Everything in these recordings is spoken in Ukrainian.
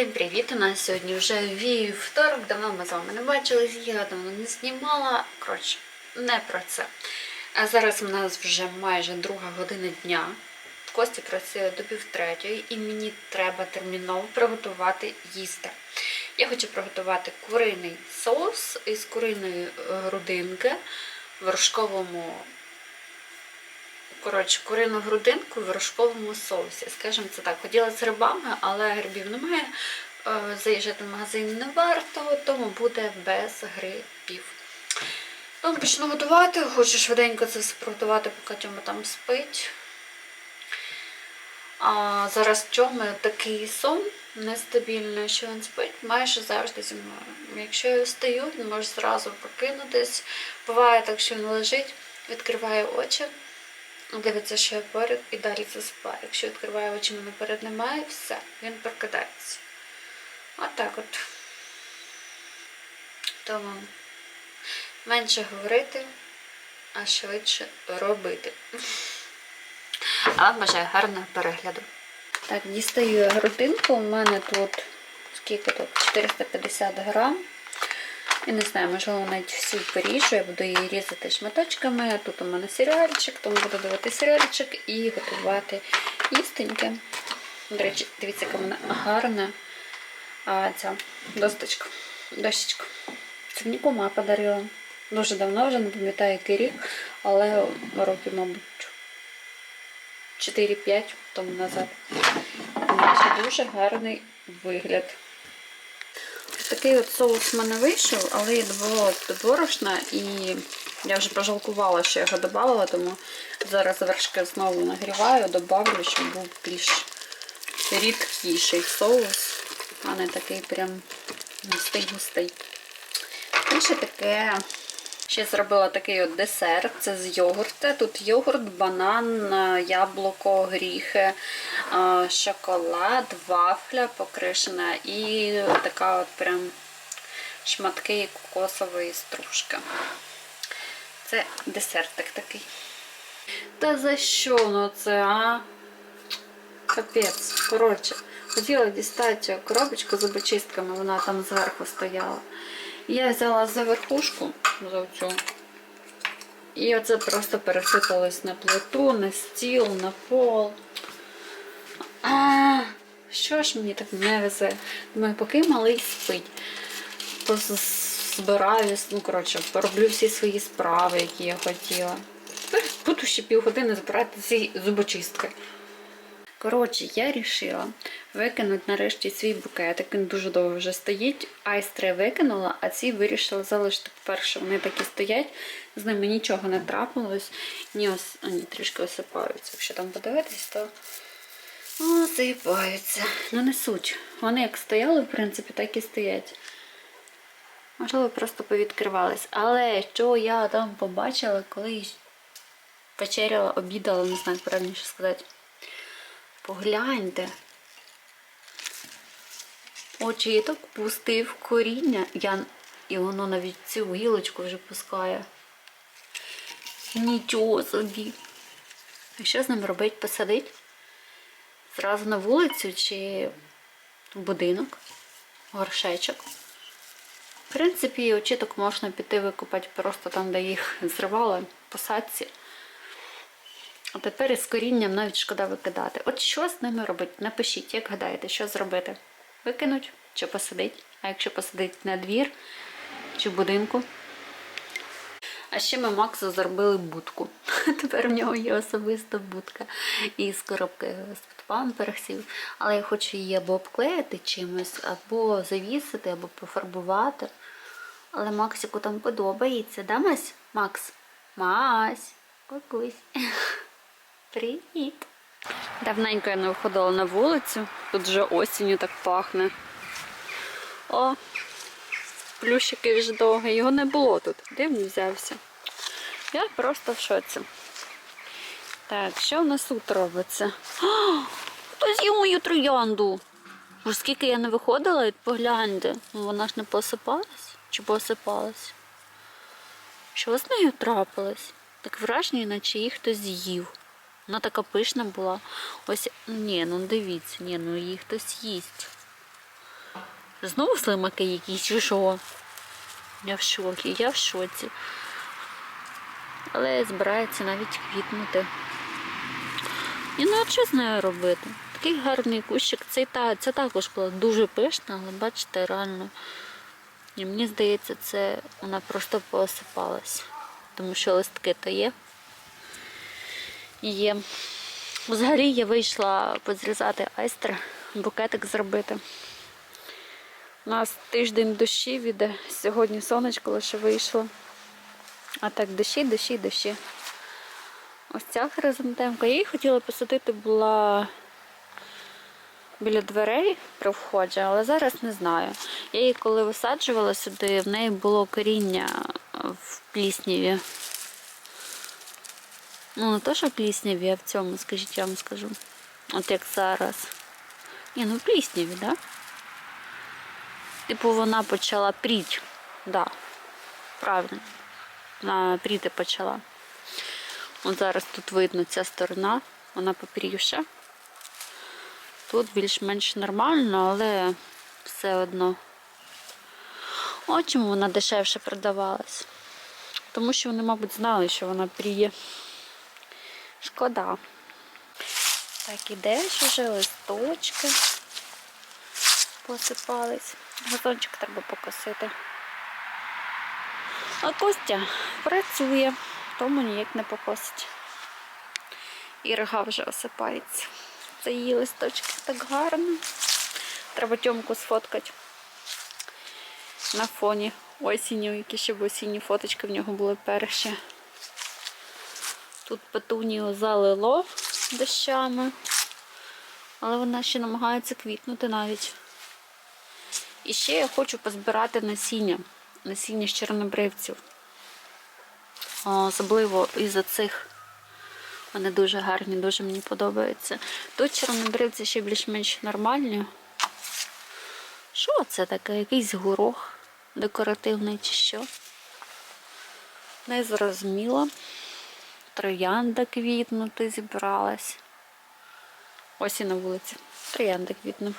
Всім привіт! У нас сьогодні вже вівторок. Давно ми з вами не бачились, я давно не знімала. Коротше, не про це. А зараз у нас вже майже друга година дня. Костя працює до півтретьої і мені треба терміново приготувати їсти. Я хочу приготувати куриний соус із куриної е, грудинки в вершковому коротше, курину грудинку в вершковому соусі. Скажімо це так, хотіла з грибами, але грибів немає. Е, Заїжджати в магазин не варто, тому буде без грибів. Тому почну готувати, хочу швиденько це все приготувати, поки Тьома там спить. А зараз чому такий сон нестабільний, що він спить майже завжди зі мною. Якщо я встаю, він може зразу прокинутись. Буває так, що він лежить, відкриває очі, дивиться, що я поряд, і далі засипає. Якщо відкриває очі, мене перед немає, все, він прокидається. Отак от. Тому менше говорити, а швидше робити. А вам бажаю гарного перегляду. Так, дістаю грудинку. У мене тут скільки тут? 450 грам. Я не знаю, можливо, навіть всю поріжу, я буду її різати шматочками. Тут у мене серіальчик, тому буду дивити серіальчик і готувати їстеньке. До речі, дивіться, яка в мене гарна а, ця досточка. Дощечка. Це мені кума подарила. Дуже давно вже не пам'ятаю, який рік, але років, мабуть, 4-5 тому назад. Дуже гарний вигляд. Такий от соус в мене вийшов, але я додавала до борошна і я вже пожалкувала, що я його додавала, тому зараз вершки знову нагріваю, додавлю, щоб був більш рідкіший соус, а не такий прям густий-густий. І ще таке. Ще зробила такий от десерт. Це з йогурта. Тут йогурт, банан, яблуко, гріхи, шоколад, вафля покришена і така от прям шматки кокосової стружки. Це десертик такий. Та за що ну це, а? Капець. Коротше, хотіла дістати коробочку з зубочистками, вона там зверху стояла. Я взяла за верхушку, за цю. І оце просто пересипалось на плиту, на стіл, на пол. Що ж мені так не везе? Думаю, поки малий спить. Збираюсь, ну, коротше, пороблю всі свої справи, які я хотіла. Тепер буду ще півгодини збирати ці зубочистки. Коротше, я вирішила викинути нарешті свій букетик. Він дуже довго вже стоїть. Айстри викинула, а ці вирішила залишити. По-перше, вони такі стоять, з ними нічого не трапилось. Ні, ос... Вони трішки осипаються. Якщо там подивитись, то осипаються. Ну не суть. Вони як стояли, в принципі, так і стоять. Можливо, просто повідкривались. Але що я там побачила, коли вечеряла, обідала, не знаю, правильніше сказати. Погляньте. Очі так пустив коріння, я... і воно навіть цю гілочку вже пускає. Нічого собі. І що з ним робить? Посадить? Зразу на вулицю чи будинок, горшечок. В принципі, очіток можна піти викопати просто там, де їх зривали, посадці. А тепер із корінням навіть шкода викидати. От що з ними робити? Напишіть, як гадаєте, що зробити? Викинуть чи посадить? А якщо посадить на двір чи в будинку? А ще ми Максу зробили будку. Тепер в нього є особиста будка із коробки з памперсів. Але я хочу її або обклеїти чимось, або завісити, або пофарбувати. Але Максику там подобається, да, Мась? Макс? Мась, кукусь. Привіт! Давненько я не виходила на вулицю. Тут вже осінню так пахне. О, плющики вже довгий. Його не було тут. Де взявся? Я просто в шоці. Так, що в нас тут робиться? О, хто з'їв мою троянду? Бо скільки я не виходила, і погляньте. Ну, Вона ж не посипалась чи посипалась? Що з нею трапилось? Так враження, наче їх хтось з'їв. Вона така пишна була. Ось, ні, ну дивіться, ні, ну її хтось їсть. Знову слимаки якісь, чи що? Я в шокі, я в шоці. Але збирається навіть квітнути. І ну що з нею робити? Такий гарний кущик. Цей та, ця також була дуже пишна, але бачите, реально. І мені здається, це вона просто поосипалась. Тому що листки то є. Є. Взагалі я вийшла позрізати айстер, букетик зробити. У нас тиждень дощів іде. Сьогодні сонечко лише вийшло. А так дощі, дощі, дощі. Ось ця хризантемка. Я її хотіла посадити була біля дверей при вході, але зараз не знаю. Я її коли висаджувала сюди, в неї було коріння в плісніві. Ну, не то, що плісняві, а в цьому, скажіть, я вам скажу. От як зараз. Ні, ну в плісняві, так? Да? Типу вона почала пріть. Да. Правильно. Пріти почала. От зараз тут видно ця сторона, вона попрівша. Тут більш-менш нормально, але все одно. От чому вона дешевше продавалась. Тому що вони, мабуть, знали, що вона пріє. Шкода. Так, ідеш вже листочки посипались. Газончик треба покосити. А Костя працює, тому ніяк не покосить. І рога вже осипається. Це її листочки так гарно. Треба тьомку сфоткати на фоні осінню, які ще б осінні фоточки в нього були перші. Тут петунію залило дощами, але вона ще намагається квітнути навіть. І ще я хочу позбирати насіння, насіння з чорнобривців. Особливо із-за цих. Вони дуже гарні, дуже мені подобаються. Тут чорнобривці ще більш-менш нормальні. Що це таке? Якийсь горох декоративний чи що? Не зрозуміло. Троянда квітнути зібралась. Ось і на вулиці. Троянда квітне.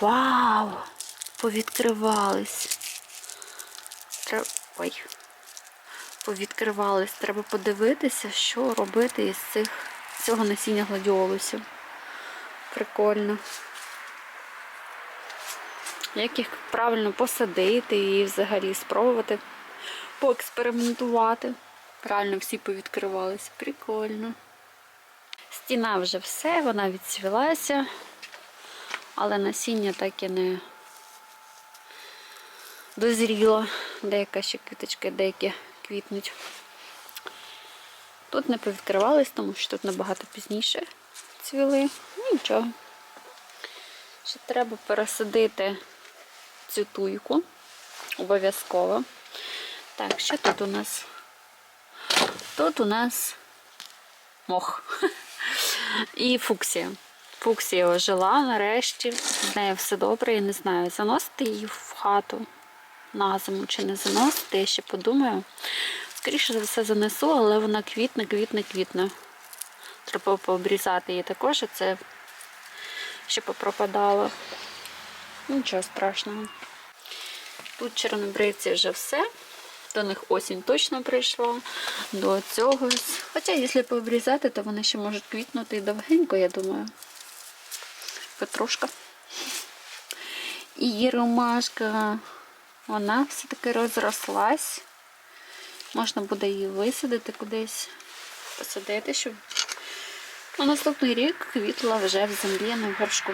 Вау! Повідкривались. Треба... Ой. Повідкривались. Треба подивитися, що робити із цих цього насіння гладіолусів. Прикольно. Як їх правильно посадити і взагалі спробувати поекспериментувати. Правильно всі повідкривались. Прикольно. Стіна вже все, вона відцвілася, але насіння так і не дозріло. Деяка ще квіточки, деякі квітнуть. Тут не повідкривались, тому що тут набагато пізніше цвіли. Ну нічого. Ще треба пересадити цю туйку. Обов'язково. Так, що тут у нас? Тут у нас мох. І фуксія. Фуксія ожила нарешті. З нею все добре, я не знаю, заносити її в хату на зиму чи не заносити, я ще подумаю. Скоріше за все занесу, але вона квітне, квітне, квітне. Треба пообрізати її також, а це ще попропадало. Нічого страшного. Тут чорнобривці вже все. До них осінь точно прийшла. До цього. Хоча, якщо пообрізати, то вони ще можуть квітнути і довгенько, я думаю. Петрушка. І ромашка. Вона все-таки розрослась. Можна буде її висадити кудись, посадити, щоб на наступний рік квітла вже в землі, а не горшку.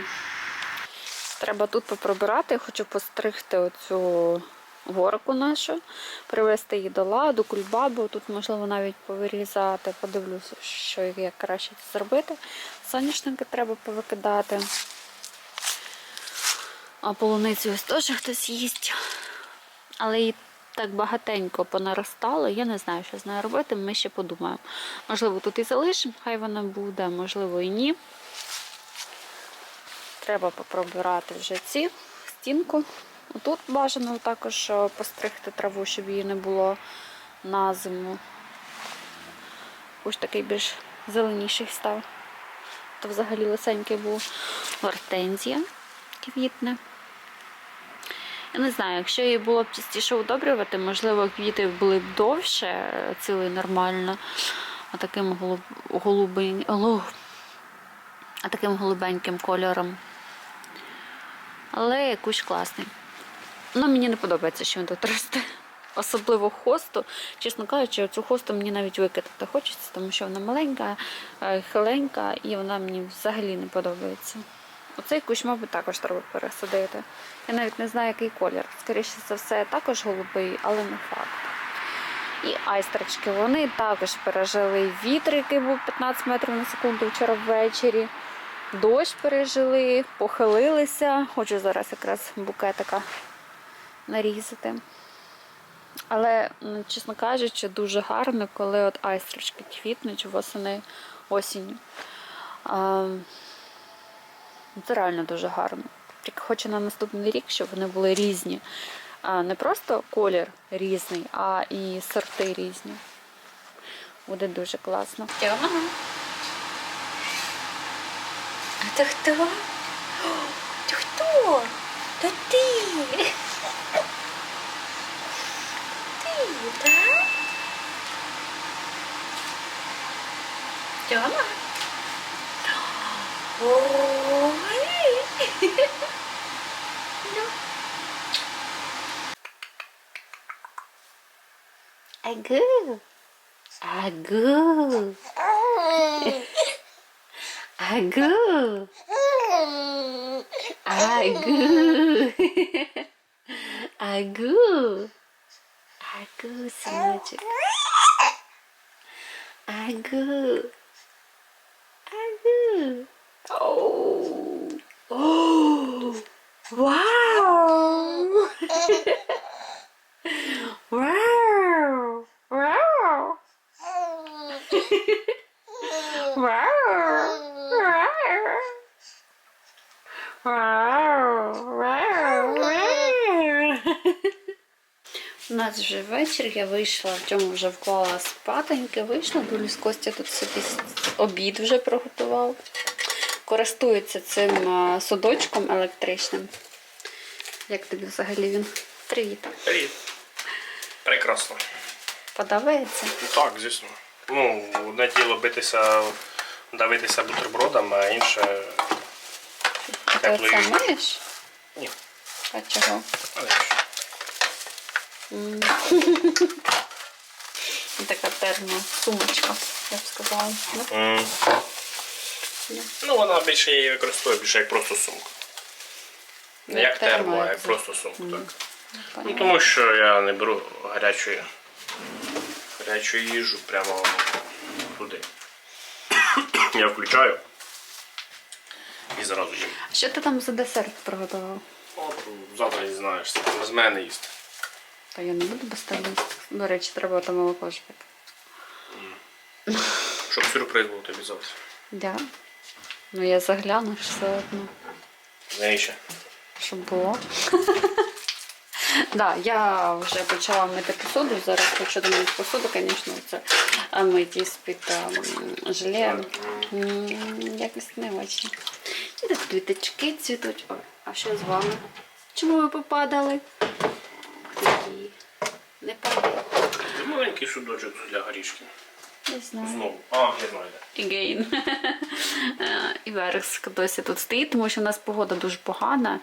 Треба тут поприбирати, хочу постригти оцю горку нашу, привести її до ладу, кульбабу. Тут, можливо, навіть повирізати, подивлюся, що як краще це зробити. Соняшники треба повикидати. А полуницю ось теж хтось їсть. Але її так багатенько понаростало, я не знаю, що з нею робити, ми ще подумаємо. Можливо, тут і залишимо, хай вона буде, можливо, і ні. Треба попробирати вже ці стінку. Тут бажано також е, постригти траву, щоб її не було на зиму. Ось такий більш зеленіший став. То взагалі лисенький був гортензія квітне. Не знаю, якщо її було б частіше удобрювати, можливо, квіти були б довше, е, цілий нормально. А таким голуб... голубень... голу- а таким голубеньким кольором. Але кущ класний. Ну, мені не подобається, що він тут росте. Особливо хосту. Чесно кажучи, цю хосту мені навіть викидати хочеться, тому що вона маленька, е, хиленька і вона мені взагалі не подобається. Оцей кущ, мабуть, також треба пересадити. Я навіть не знаю, який колір. Скоріше за все, також голубий, але не факт. І айстрочки, вони також пережили вітер, який був 15 метрів на секунду вчора ввечері. Дощ пережили, похилилися. Хочу зараз якраз букетика нарізати. Але, чесно кажучи, дуже гарно, коли от айстрочки квітнуть восени осінню. А, це реально дуже гарно. Тільки хочу на наступний рік, щоб вони були різні. Не просто колір різний, а і сорти різні. Буде дуже класно. Тьома. А то хто? О, то хто? То ти. Ти, так? Тьома. Ой. Agu. Agu. Agu. Agu. Agu. Agu semuanya. Agu. Agu. Oh. Оу. Оу. Вау. Вау. Вау. У нас вже вечір, я вийшла, в цьому вже вклала спатоньки, вийшла, Дуліс Костя тут собі обід вже приготував. Користується цим судочком електричним. Як тобі взагалі він? Привіт. Привіт. Прекрасно. Подобається? Так, звісно. Ну, одне діло битися, давитися бутербродом, а інше. А ти оце миєш? Ні. А чого? Така термосумочка, я б сказала. Ну, Ну, вона більше її використовує більше як просто сумку. Не як термо, а як просто сумку, так. Ну, тому що я не беру гарячої, гарячу їжу прямо туди. Я включаю і зразу їм. А Що ти там за десерт приготував? От завтра дізнаєшся, з мене їсти. Та я не буду без тебе їсти. До речі, треба там молоко ж пити. Щоб сюрприз був тобі завтра. Да. Ну я загляну все одно, Навіщо? щоб було. Да, я вже почала мити посуду. Зараз хочу домити посуду, звісно, це а, з-під желе. Якось не очень. І тут квіточки цвітуть. Ой, а що з вами? Чому ви попадали? Такі. Не падає. Маленький судочок для горішків. Не знаю. Знову. А, я знаю. Again. І Верес досі тут стоїть, тому що в нас погода дуже погана.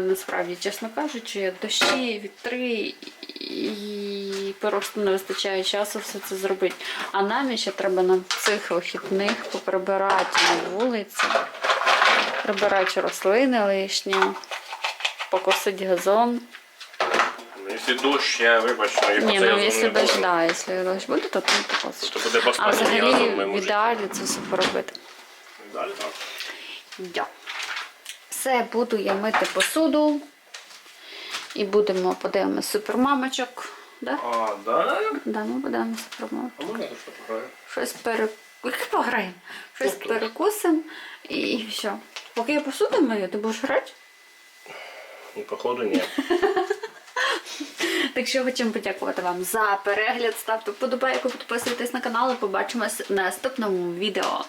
Насправді, чесно кажучи, дощі, вітри і просто не вистачає часу все це зробити. А нам ще треба на цих вихідних поприбирати на вулиці, прибирати рослини лишні, покосити газон. Якщо дощ, я вибачу, я Ні, ну якщо дощ, да, якщо дощ буде, то ти не покосиш. То буде А взагалі разом ми в можемо. ідеалі це все поробити. Далі так. Я. Все, буду я мити посуду. І будемо подивимося супермамочок. Да? А, да? Да, ми будемо супермамочок. А можна трошки пограю? Щось пере... Яке пограємо? Щось Тут. перекусимо і все. Поки я посуду мию, ти будеш грати? Ну, походу, ні. Так що хочемо подякувати вам за перегляд. Ставте вподобайку, підписуйтесь на канал і побачимось в наступному відео.